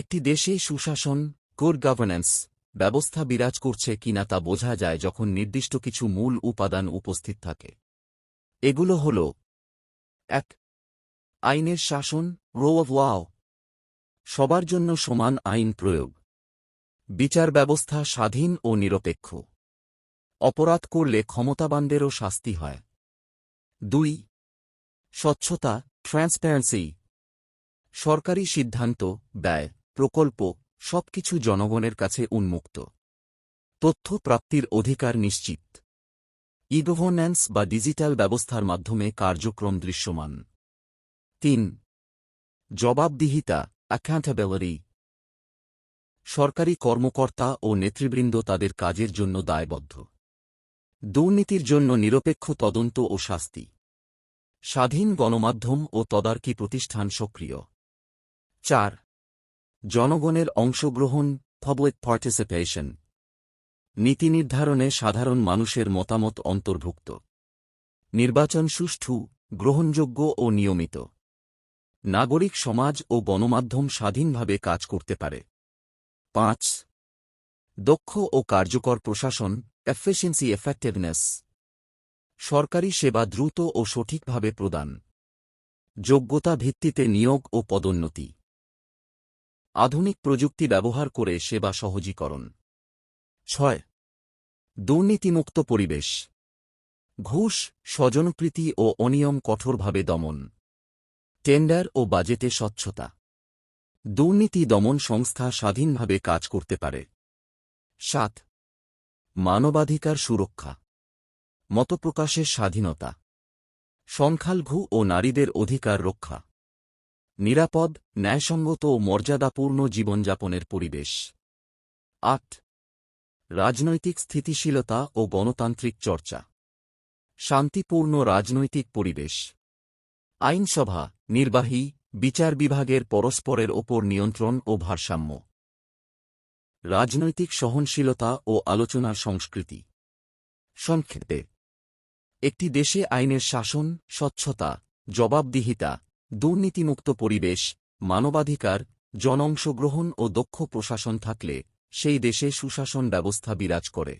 একটি দেশে সুশাসন গুড গভর্নেন্স ব্যবস্থা বিরাজ করছে কিনা তা বোঝা যায় যখন নির্দিষ্ট কিছু মূল উপাদান উপস্থিত থাকে। এগুলো হল, এক, আইনের শাসন, রো অব ওয়াও, সবার জন্য সমান আইন প্রয়োগ, বিচার ব্যবস্থা স্বাধীন ও নিরপেক্ষ, অপরাধ করলে ক্ষমতাবানদেরও শাস্তি হয়। দুই, স্বচ্ছতা ট্রান্সপারেন্সি সরকারি সিদ্ধান্ত, ব্যয়। প্রকল্প সবকিছু জনগণের কাছে উন্মুক্ত। তথ্য প্রাপ্তির অধিকার নিশ্চিত। ই বা ডিজিটাল ব্যবস্থার মাধ্যমে কার্যক্রম দৃশ্যমান। তিন, জবাবদিহিতা অ্যাকাউন্টেবিলিটি সরকারি কর্মকর্তা ও নেতৃবৃন্দ তাদের কাজের জন্য দায়বদ্ধ। দুর্নীতির জন্য নিরপেক্ষ তদন্ত ও শাস্তি। স্বাধীন গণমাধ্যম ও তদারকি প্রতিষ্ঠান সক্রিয়। চার জনগণের অংশগ্রহণ পাবলিক পার্টিসিপেশন নীতি নির্ধারণে সাধারণ মানুষের মতামত অন্তর্ভুক্ত। নির্বাচন সুষ্ঠু, গ্রহণযোগ্য ও নিয়মিত। নাগরিক সমাজ ও গণমাধ্যম স্বাধীনভাবে কাজ করতে পারে। পাঁচ, দক্ষ ও কার্যকর প্রশাসন এফিসিয়েন্সি এফেক্টিভনেস সরকারি সেবা দ্রুত ও সঠিকভাবে প্রদান। যোগ্যতা ভিত্তিতে নিয়োগ ও পদোন্নতি। আধুনিক প্রযুক্তি ব্যবহার করে সেবা সহজীকরণ। ছয়। দুর্নীতিমুক্ত পরিবেশ। ঘুষ, স্বজনপ্রীতি ও অনিয়ম কঠোরভাবে দমন। টেন্ডার ও বাজেটে স্বচ্ছতা। দুর্নীতি দমন সংস্থা স্বাধীনভাবে কাজ করতে পারে। সাত। মানবাধিকার সুরক্ষা। মতপ্রকাশের স্বাধীনতা। সংখ্যালঘু ও নারীদের অধিকার রক্ষা। নিরাপদ, ন্যায়সঙ্গত ও মর্যাদাপূর্ণ জীবনযাপনের পরিবেশ। আট। রাজনৈতিক স্থিতিশীলতা ও গণতান্ত্রিক চর্চা। শান্তিপূর্ণ রাজনৈতিক পরিবেশ। আইনসভা, নির্বাহী, বিচার বিভাগের পরস্পরের ওপর নিয়ন্ত্রণ ও ভারসাম্য। রাজনৈতিক সহনশীলতা ও আলোচনার সংস্কৃতি। সংক্ষেপে। একটি দেশে আইনের শাসন, স্বচ্ছতা, জবাবদিহিতা দুর্নীতিমুক্ত পরিবেশ মানবাধিকার জনঅংশগ্রহণ ও দক্ষ প্রশাসন থাকলে সেই দেশে সুশাসন ব্যবস্থা বিরাজ করে।